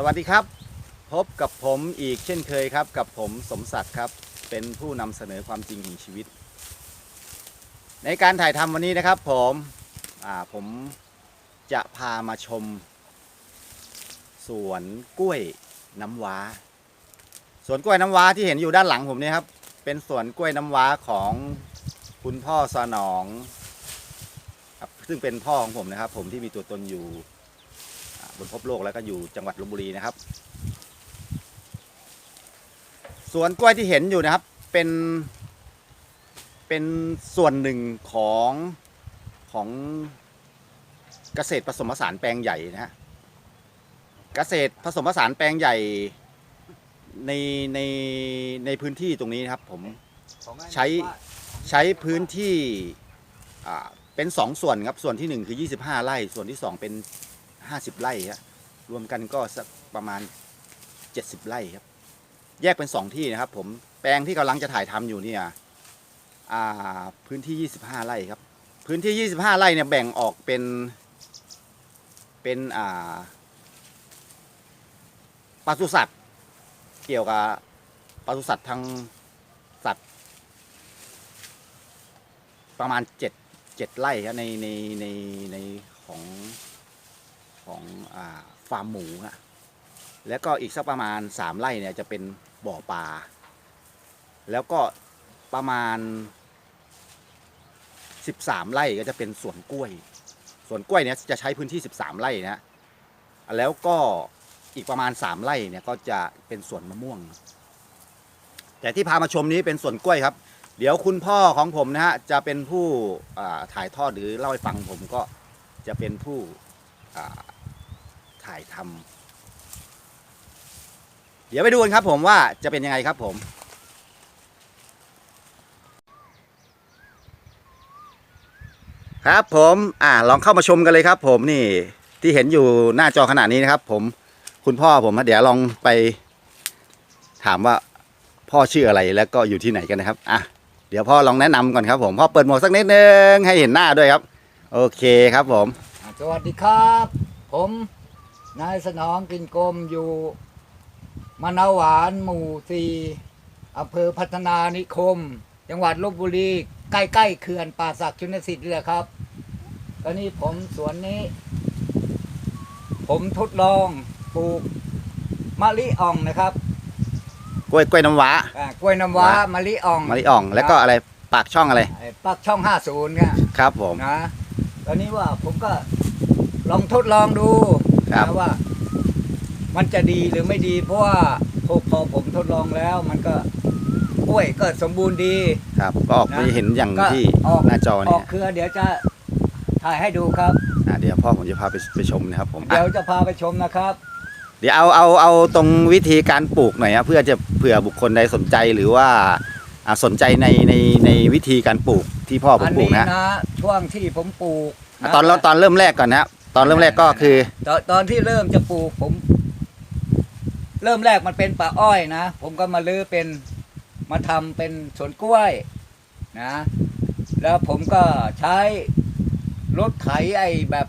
สวัสดีครับ พบกับผมอีกเช่นเคยครับ กับผมสมศักดิ์ครับ เป็นผู้นำเสนอความจริงแห่งชีวิต ในการถ่ายทำวันนี้นะครับผมอ่าผมจะพามาชม สวนกล้วยน้ำว้า สวนกล้วยน้ำว้าที่เห็นอยู่ด้านหลังผมเนี่ยครับ เป็นสวนกล้วยน้ำว้าของคุณพ่อสนองครับซึ่งเป็นพ่อของผมนะครับ ผมที่มีตัวตนอยู่ บนพบโลกแล้วก็อยู่จังหวัดลบบุรีนะครับ สวนกล้วยที่เห็นอยู่นะครับ เป็น เป็นส่วนหนึ่งของของเกษตรผสมผสานแปลงใหญ่นะฮะเกษตรผสมผสานแปลงใหญ่ในในในพื้นที่ตรงนี้นะครับ ผมใช้ใช้พื้นที่อ่าเป็นสองส่วนครับ ส่วนที่หนึ่งคือ 25 ไร่ ส่วนที่สองเป็น 50ไร่ครับรวมกันก็สักประมาณ70ไร่ครับ แยกเป็นสองที่นะครับ ผมแปลงที่กำลังจะถ่ายทำอยู่เนี่ยอ่าพื้นที่25ไร่ครับ พื้นที่25ไร่เนี่ยแบ่งออกเป็นเป็นอ่าปศุสัตว์เกี่ยวกับปศุสัตว์ทางสัตว์ ประมาณเจ็ดเจ็ดไร่ครับในในในในของ ของอฟาร์มหมูฮะแล้วก็อีกสักประมาณสามไร่เนี่ยจะเป็นบ่อปลา แล้วก็ประมาณสิบสามไร่ก็จะเป็นสวนกล้วย สวนกล้วยเนี่ยจะใช้พื้นที่สิบสามไร่นะแล้วก็อีกประมาณสามไร่เนี่ยก็จะเป็นสวนมะม่วง แต่ที่พามาชมนี้เป็นสวนกล้วยครับ เดี๋ยวคุณพ่อของผมนะฮะจะเป็นผู้ถ่ายทอดหรือเล่าให้ฟังผมก็จะเป็นผู้ ถ่ายทำเดี๋ยวไปดูกันครับผมว่าจะเป็นยังไงครับผมครับผมอ่าลองเข้ามาชมกันเลยครับผมนี่ที่เห็นอยู่หน้าจอขนาดนี้นะครับ ผมคุณพ่อผมเดี๋ยวลองไป ถามว่าพ่อชื่ออะไรแล้วก็อยู่ที่ไหนกันนะครับอะเดี๋ยวพ่อลองแนะนำก่อนครับผมพ่อเปิดหมวกสักนิดนึงให้เห็นหน้าด้วยครับ โอเคครับผม สวัสดีครับ ผม นายสนองกลินกลมอยู่มะนาวหวานหมู่สี่อำเภอพัฒนานิคม จังหวัดลบบุรี ใกล้ๆเขื่อนป่าศักดิ์ชุนสิทธิ์นี่แหละครับตอนนี้ผมสวนนี้ ผมทดลองปลูกมะลิอ่องนะครับกล้วยกล้วยน้ำว้าอ่ากล้วยน้ำว้าว้ามมะลิอ่องมะลิอ่อง แล้วก็อะไรปากช่องอะไรไอ้ปักช่องห้าศูนย์เนี่ยครับผมนะตอนนี้ว่าผมก็ลองทดลองดู ครับ นะว่า มันจะดีหรือไม่ดี เพราะว่าพอพอผมทดลองแล้ว มันก็กล้วยก็สมบูรณ์ดี ครับ ก็ออกไปนะเห็นอย่างก็ที่ออก หน้าจออเนี่อยกเครือ เดี๋ยวจะถ่ายให้ดูครับ อะเดี๋ยวพ่อผมจะพาไปไปชมนะครับผมอะเดี๋ยวจะพาไปชมนะครับ เดี๋ยวเอาเอาเอาตรงวิธีการปลูกหน่อยครับเพื่อจะเผื่อบุคคลใดสนใจหรือว่าอะสนใจในในในวิธีการปลูกที่พ่อผมอันปลูกนี้นะนะช่วงที่ผมปลูกอะนะตอนเราตอนเริ่มแรกก่อนนะครับ ตอนเริ่มแรกก็คือ ตอนตอนที่เริ่มจะปลูกผม เริ่มแรกมันเป็นป่าอ้อยนะ ผมก็มาลื้อเป็นมาทำเป็นสวนกล้วยนะ แล้วผมก็ใช้รถไถไอ้แบบ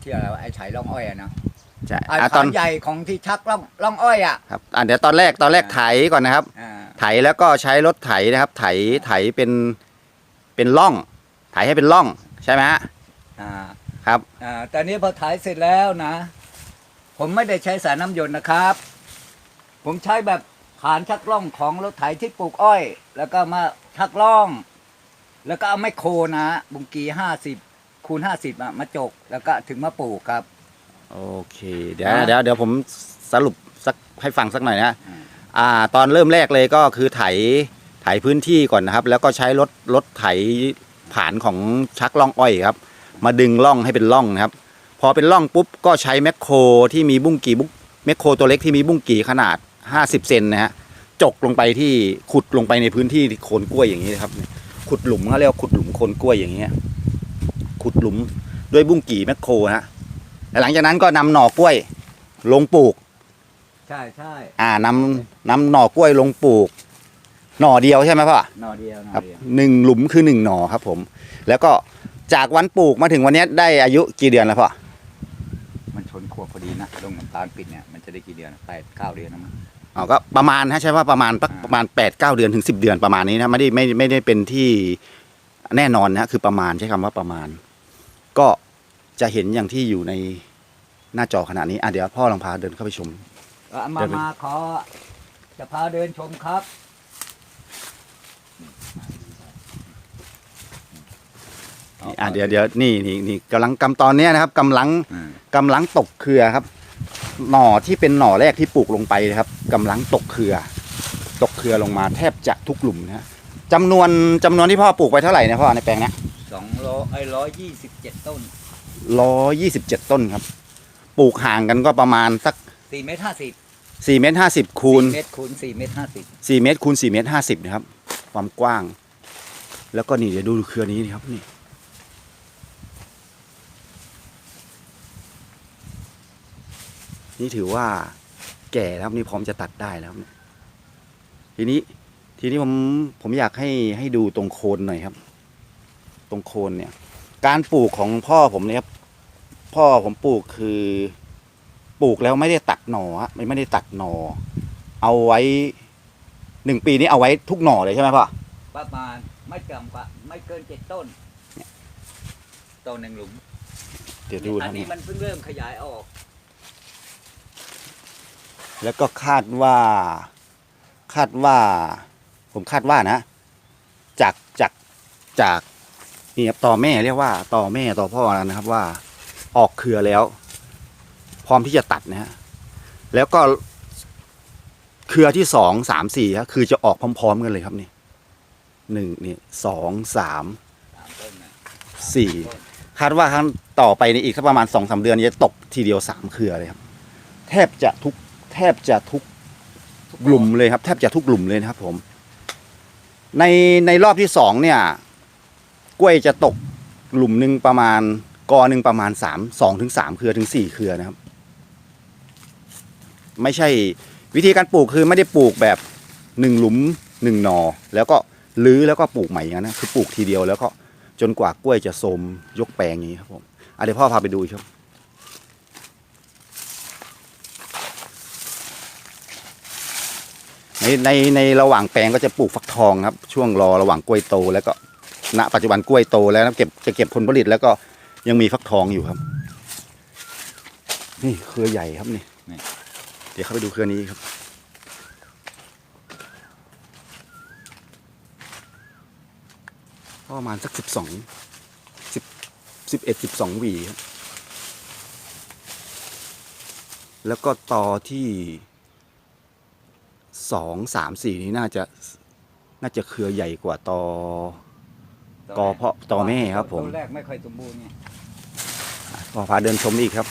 ที่อะไรวะไอ้ไถล่องอ้อยอะนะจะไอ้อะตขาอนใหญ่ของที่ชักล่องล่องอ้อยอะครับอะเดี๋ยวตอนแรกตอนแรกไถก่อนนะครับ อ่าไถแล้วก็ใช้รถไถนะครับ ไถไถเป็นเป็นร่อง ไถให้เป็นร่องใช่ไหมฮะ อ่า ครับ อ่าแต่นี้พอไถเสร็จแล้วนะ ผมไม่ได้ใช้สารน้ำยนต์นะครับ ผมใช้แบบฐานชักล่องของรถไถที่ปลูกอ้อย แล้วก็มาชักล่อง แล้วก็เอาไม้โคนะบุงกีห้าสิบคูณห้าสิบอะมาจก แล้วก็ถึงมาปลูกครับ โอเค เดี๋ยวนะเดี๋ยวเดี๋ยวผมสรุปสักให้ฟังสักหน่อยนะอืมอ่า ตอนเริ่มแรกเลยก็คือไถไถพื้นที่ก่อนนะครับ แล้วก็ใช้รถรถไถผานของชักล่องอ้อยครับ มาดึงล่องให้เป็นล่องนะครับ พอเป็นล่องปุ๊บก็ใช้แมคโครที่มีบุ้งกี่บุ้งแมคโครตัวเล็กที่มีบุ้งกี่ขนาด 50 เซนนะฮะจกลงไปที่ขุดลงไปในพื้นที่โคนกล้วยอย่างนี้นะครับ ขุดหลุมเขาเรียกว่าขุดหลุมโคนกล้วยอย่างเงี้ยขุดหลุมด้วยบุ้งกี่แมคโครฮะแล้วหลังจากนั้นก็นำหน่อกล้วยลงปลูก ใช่ใช่อ่านำนำหน่อกล้วยลงปลูก หน่อเดียวใช่ไหมพ่อหนอเดียวหนอครับเดียวหนึ่งหลุมคือหนึ่งหน่อครับผม แล้วก็ จากวันปลูกมาถึงวันเนี้ยได้อายุกี่เดือนแล้วพ่อมันชนนขวบพอดีนะลงน้ำตาลปิดเนี่ยมันจะได้กี่เดือนแปดเก้าเดือนนะมั้ง อ๋อก็ประมาณนะใช่ว่าประมาณสักอ่า ประมาณ8ปดเเดือนถึง 10 เดือนประมาณนี้นะไม่ได้ไม่ไม่ได้เป็นที่แน่นอนนะคือประมาณใช้คำว่าประมาณ ก็จะเห็นอย่างที่อยู่ในหน้าจอขณะนี้อะเดี๋ยวพ่อลองพาเดินเข้าไปชม เอามาเดี๋ยวไปมาขอจะพาเดินชมครับ นี่อะเดี๋ยวเดี๋ยวนี่นี่นี่กำลังกำตอนเนี้ยนะครับกำลังอืมกำลังตกเครือครับ หน่อที่เป็นหน่อแรกที่ปลูกลงไปนะครับกำลังตกเครือ ตกเครือลงมาแทบจะทุกหลุมนะฮะจำนวนจำนวนที่พ่อปลูกไปเท่าไหร่นะพ่อในแปลงเนี้ย สองร้อยไอ้ร้อยยี่สิบเจ็ดต้นร้อยยี่สิบเจ็ดต้นครับ ปลูกห่างกันก็ประมาณสักสี่เมตรห้าสิบสี่เมตรห้าสิบคูณเมตรคูณสี่เมตรห้าสิบสี่เมตรคูณสี่เมตรห้าสิบนะครับ ความกว้าง แล้วก็นี่เดี๋ยวดูเครือนี้นะครับนี่ นี่ถือว่าแก่แล้วครับนี่พร้อมจะตัดได้แล้วครับเนี่ยทีนี้ทีนี้ผมผมอยากให้ให้ดูตรงโคนหน่อยครับ ตรงโคนเนี่ย การปลูกของพ่อผมเนี่ยครับพ่อผมปลูกคือปลูกแล้วไม่ได้ตัดหน่อฮะไม่ไม่ได้ตัดหน่อเอาไว้หนึ่งปีนี้เอาไว้ทุกหน่อเลยใช่ไหมพ่อประมาณไม่เกินกว่าไม่เกินเจ็ดต้นต้นหนึ่งหลุมเดี๋ยวดูอันะนนี้นี่มันเพิ่งเริ่มขยายออก แล้วก็คาดว่า คาดว่า ผมคาดว่านะ จากจากจากนี่ครับต่อแม่เรียกว่าต่อแม่ต่อพ่อนะครับว่า ออกเครือแล้ว พร้อมที่จะตัดนะฮะแล้วก็เครือที่สองสามสี่ครับคือจะออกพร้อม ๆ กันเลยครับนี่หนึ่งนี่สองสามสี่คาดว่าครั้งต่อไปในอีกสักประมาณสองสาเดือนจะตกทีเดียวสามเครือเลยครับ แทบจะทุก แทบจะทุกกลุ่มเลยครับ แทบจะทุกกลุ่มเลยนะครับ ผม ในในรอบที่สองเนี่ย กล้วยจะตกกลุ่มหนึ่งประมาณกอหนึ่งประมาณสามสองถึงสามเครือถึงสี่เครือนะครับ ไม่ใช่วิธีการปลูกคือไม่ได้ปลูกแบบหนึ่งหลุมหนึ่งหนอ แล้วก็ลื้อแล้วก็ปลูกใหม่อย่างนั้นนะคือปลูกทีเดียวแล้วก็จนกว่ากล้วยจะโทรมยกแปลงงนี้ครับผมอะเดี๋ยวพ่อพาไปดูครับ ในในในระหว่างแปลงก็จะปลูกฟักทองครับ ช่วงรอระหว่างกล้วยโต แล้วก็ณปัจจุบันกล้วยโตแล้วนะเก็บจะเก็บผลผลิตแล้วก็ยังมีฟักทองอยู่ครับ นี่เครือใหญ่ครับนี่นี่เดี๋ยวเข้าไปดูเครือนี้ครับประมาณสักสิบสองสิบสิบเอ็ดสิบสองหวีครับแล้วก็ต่อที่ สองสามสี่นี้น่าจะน่าจะเครือใหญ่กว่าตอกอเพาะตอแม่ครับผมต้นแรกไม่ค่อยสมบูรณ์ไงพอพาเดินชมอีกครับ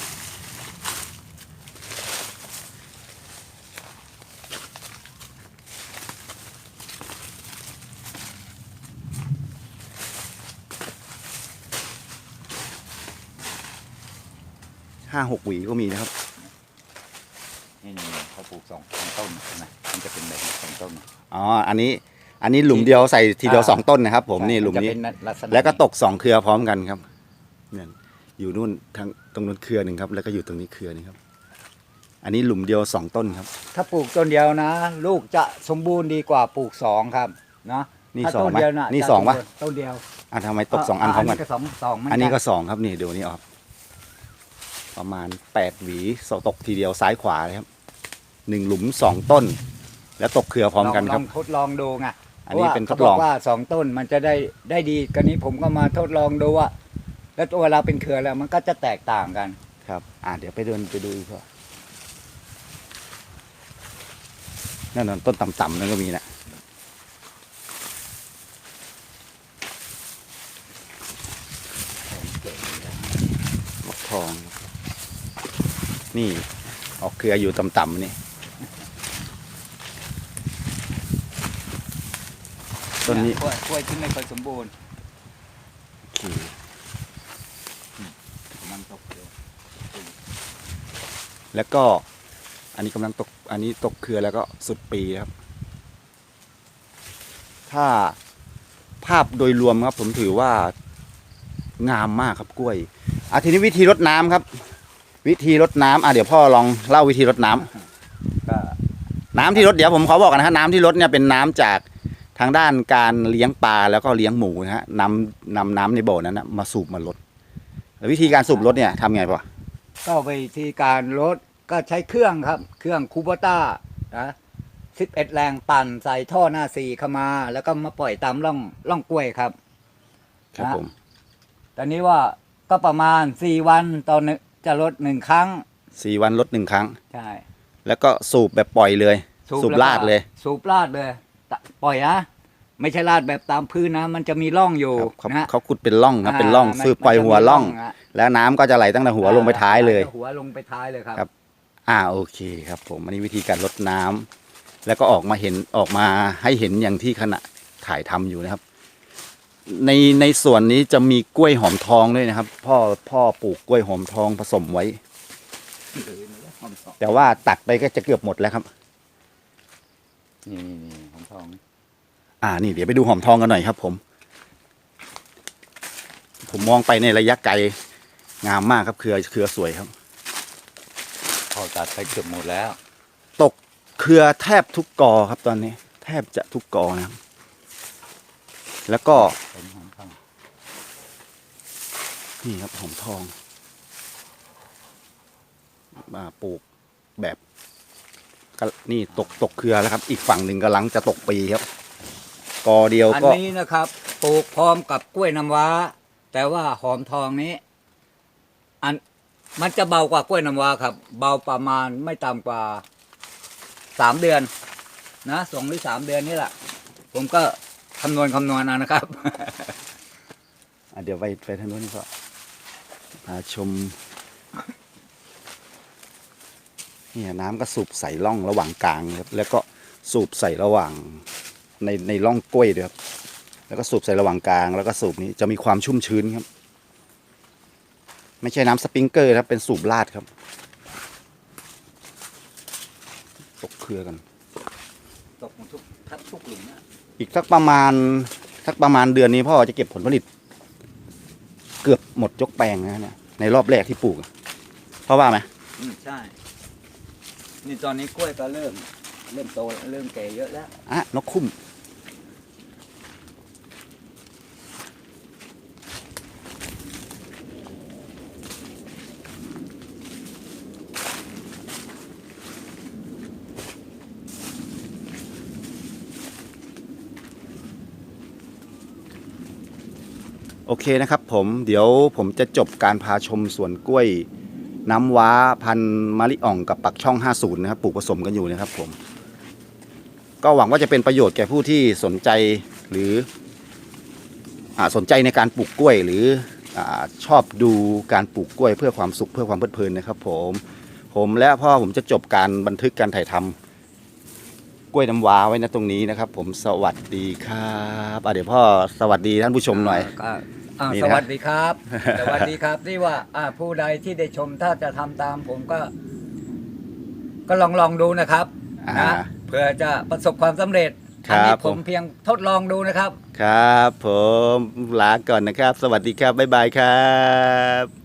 ห้าหกหวีก็มีนะครับนี่นี่นี่เขาป ลูกสองสองต้นนะมันจะเป็นแบบนี้สองต้น อ๋อ อันนี้ อันนี้หลุมเดียวใส่ทีเดียวอ่า สองต้นนะครับ ผมนี่หลุมจะนี้ เป็นลัษณะแล้วก็ตกสองเครือพร้อมกันครับเนี่ยอยู่นู่นทางตรงนู้นเครือหนึ่งครับ แล้วก็อยู่ตรงนี้เครือหนึงครับ อันนี้หลุมเดียวสองต้นครับ ถ้าปลูกต้นเดียวนะ ลูกจะสมบูรณ์ดีกว่าปลูกสองครับนะนี่ถ้าสองต้นไหมเดียวนะนี่จะสองปะต้นเดียวอะทำไมตกสองอันพร้อมกัน ก็สองสองเหมือันนี้ก็นสองครับนี่เดี๋ยวนี้ออกประมาณแปดหวีสตกทีเดียวซ้ายขวาเลยครับ หนึ่งหลุมสองต้น แล้วตกเครือพร้อมกันครับลงทดลองดูไงอันนี้เป็นทดลองพราะว่าขาบกว่าสองต้นมันจะได้ได้ดีกันนี้ผมก็มาทดลองดูว่า แล้วตัวเราเป็นเครือแล้วมันก็จะแตกต่างกันครับ อ่าเดี๋ยวไปเดินไปดูอีกครับนั่นนะต้นต่ำๆนั่นก็มีนะฟักทอง นี่ออกเครืออยู่ต่ำๆนี่ ต้นนี้กล้วยกล้วยที่ไม่ค่อยสมบูรณ์โอเคมันตกเดียวแล้วก็อันนี้กำลังตกอันนี้ตกเครือแล้วก็สุดปีครับ ถ้าภาพโดยรวมครับผมถือว่างามมากครับกล้วยอาทีนี้วิธีรดน้ำครับ วิธีรดน้ำอะเดี๋ยวพ่อลองเล่าวิธีรดน้ำก็น้ำที่รดเดี๋ยวผมขอบอกกันนะฮะน้ำที่รดเนี่ยเป็นน้ำจาก ทางด้านการเลี้ยงปลาแล้วก็เลี้ยงหมูนะฮะนำนำน้ำในบ่อนั้นนะมาสูบมาลดแล้ววิธีการสูบลดเนี่ยทำไงพ่อก็วิธีการลดก็ใช้เครื่องครับ เครื่องคูโบต้านะสิบเอ็ดแรงปั่นใส่ท่อหน้าสี่เข้ามา แล้วก็มาปล่อยตามร่องร่องกล้วยครับครับผมตอนนี้ว่าก็ประมาณสี่วันต่อหนึ่งจะลดหนึ่งครั้งสี่วันลดหนึ่งครั้ง ใช่ แล้วก็สูบแบบปล่อยเลย สูบแวก็ลาดเลย สูบลาดเลยตะ ปล่อยนะไม่ใช่ลาดแบบตามพื้นนะ มันจะมีร่องอยู่ครับเขานะเขาขุดเป็นร่องครับเป็นร่องาสูบปล่อยหัวร่อง มันจะมีะแล้วน้ำก็จะไหลตั้งแต่หัวลงไปท้ายเลย หัวลงไปท้ายเลยครับ ครับ อ่าโอเคครับผมอันนี้วิธีการลดน้ำแล้วก็ออกมาเห็นออกมาให้เห็นอย่างที่ขณะถ่ายทำอยู่นะครับ ในในส่วนนี้จะมีกล้วยหอมทองด้วยนะครับ พ่อพ่อปลูกกล้วยหอมทองผสมไว้ แต่ว่าตัดไปก็จะเกือบหมดแล้วครับนี่นี่นี่ของ ทอง อ่า นี่เดี๋ยวไปดูหอมทองกันหน่อยครับ ผม ผมมองไปในระยะไกลงามมากครับเครือเครือสวยครับพอตัดไปเกือบหมดแล้ว ตกเครือแทบทุกกอครับตอนนี้ แทบจะทุกกอนะครับแล้วก็เป็นของทองนี่ครับหอมทองมาปลูกแบบก็ นี่ตกตกเครือแล้วครับ อีกฝั่งหนึ่งกำลังจะตกปีครับ กอเดียวอันก็นี้นะครับปลูกพร้อมกับกล้วยน้ำว้า แต่ว่าหอมทองนี้อันมันจะเบากว่ากล้วยน้ำว้าครับ เบาประมาณไม่ต่ำกว่าสามเดือน นะสองหรือสามเดือนนี่แหละผมก็คำนวณคำนวณเอานะครับ อะเดี๋ยวไปไปทางโน้นนี่ก็พาชม เนี่ยน้ำก็สูบใส่ร่องระหว่างกลางครับแล้วก็สูบใส่ระหว่างในในร่องกล้วยด้วยครับแล้วก็สูบใส่ระหว่างกลาง แล้วก็สูบนี้จะมีความชุ่มชื้นครับ ไม่ใช่น้ำสปริงเกอร์ครับเป็นสูบลาดครับ ตกเครือกันตกหมดทุกทับทุกหลุมนะอีกสักประมาณสักประมาณเดือนนี้พ่อจะเก็บผลผลิต เกือบหมดยกแปลงนะเนี่ยในรอบแรกที่ปลูกอะเพราะว่าไหมอืมใช่ นี่ตอนนี้กล้วยก็เริ่ม เริ่มโตเริ่มแก่เยอะแล้วอะนกคุ้ม โอเคนะครับผมเดี๋ยวผมจะจบการพาชมสวนกล้วย น้ำว้าพันมะลิอ่องกับปักช่อง 50 นะครับปลูกผสมกันอยู่นะครับผม ก็หวังว่าจะเป็นประโยชน์แก่ผู้ที่สนใจหรืออสนใจในการปลูกกล้วย หรืออชอบดูการปลูกกล้วย เพื่อความสุขเพื่อความเพลิดเพลินนะครับ ผม ผมและพ่อผมจะจบการบันทึกการถ่ายทำกล้วยน้ำว้าไว้นะตรงนี้นะครับ ผมสวัสดีครับเดี๋ยวพ่อสวัสดีท่านผู้ชมหน่อยก็ อ่านี่สนะวัสดีครับ สวัสดีครับที่ว่า อ่า ผู้ใดที่ได้ชมถ้าจะทำตามผมก็ ก็ลองลองดูนะครับอ่า นะเพื่อจะประสบความสำเร็จครับอันี้ผผมมเพียงทดลองดูนะครับ ครับ ผมลาก่อนนะครับ สวัสดีครับ บ๊ายบายครับ